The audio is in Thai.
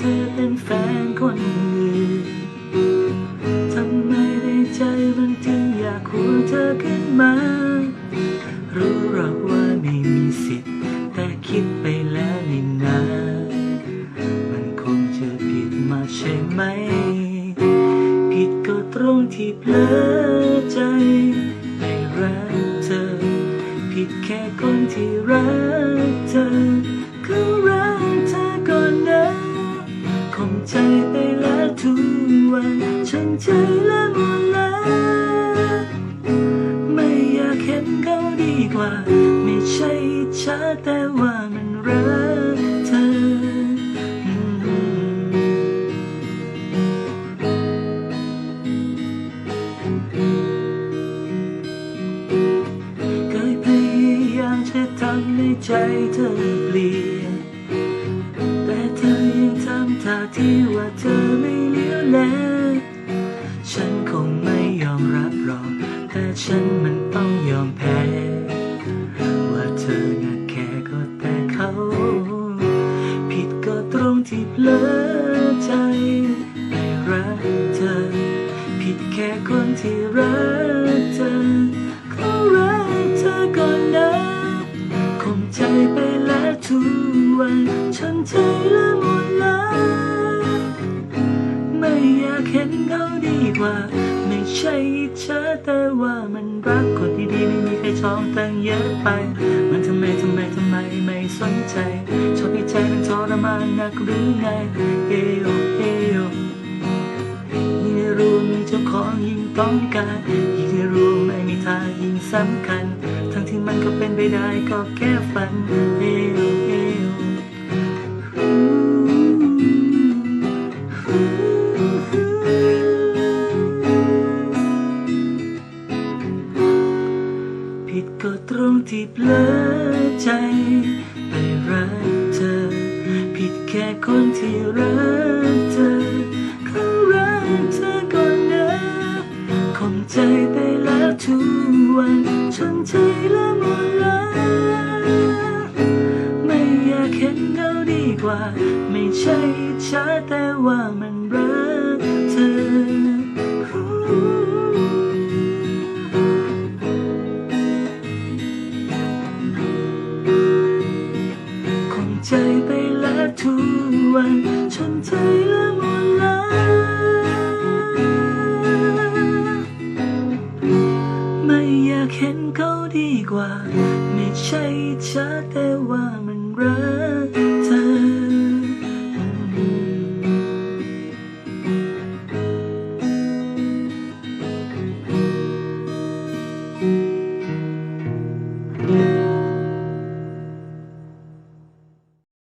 เธอเป็นแฟนคนอื่นทำไมในใจมันถึงอยากหัวเธอขึ้นมา รู้หรอกว่าไม่มีสิทธิ์ แต่คิดไปแล้วนี่นา มันคงจะผิดมาใช่ไหม ผิดก็ตรงที่เพลอใจไปรักเธอ ผิดแค่คนที่รักเธอก็รัก ใจไปแล้วทุกวันฉันใจและหมดแล้วไม่อยากเห็นเขาดีกว่า ไม่ใช่อิจฉาแต่ว่ามันรักเธอ เคยพยายามจะทำให้ใจเธอ ที่ว่าเธอไม่เลี้ยวแลฉันคงไม่ยอมรับหรอกแต่ฉันมันต้องยอมแพ้ ว่าเธอน่ะแค่ก็แต่เขา ผิดก็ตรงที่เผลอใจไปรักเธอ ผิดแค่คนที่รักเธอเขารักเธอก่อนนะคงใจไปแล้วทุกวัน ฉันใจละหมดแล้ว ไม่อยากเห็นเขาดีกว่า ไม่ใช่อิจฉาแต่ว่ามันรักคนดีๆไม่มีใครชองตั้งเยอะไป มันทำไมทำไมทำไมไม่สนใจ ชอบให้ใจมันทรมานนักหรือไงเอโอเอโอยิ่งได้รู้มีเจ้าของยิ่งต้องการยิ่งได้รู้ไม่มีทางยิ่งสำคัญ ทั้งที่มันก็เป็นไปได้ก็แค่ฝันเอโอเอ ผิดก็ตรงที่เผลอใจไปรักเธอ ผิดแค่คนที่รักเธอเขารักเธอก่อนนะคงใจไปแล้วทุกวันฉันใจละหมดแล้วไม่อยากเห็นเขาดีกว่า ไม่ใช่อิจฉาแต่ว่ามันรัก ทุกวันฉันใจละมุนละไมอยากเห็นเขาดีกว่า ไม่ใช่ชัดแต่ว่ามันรัก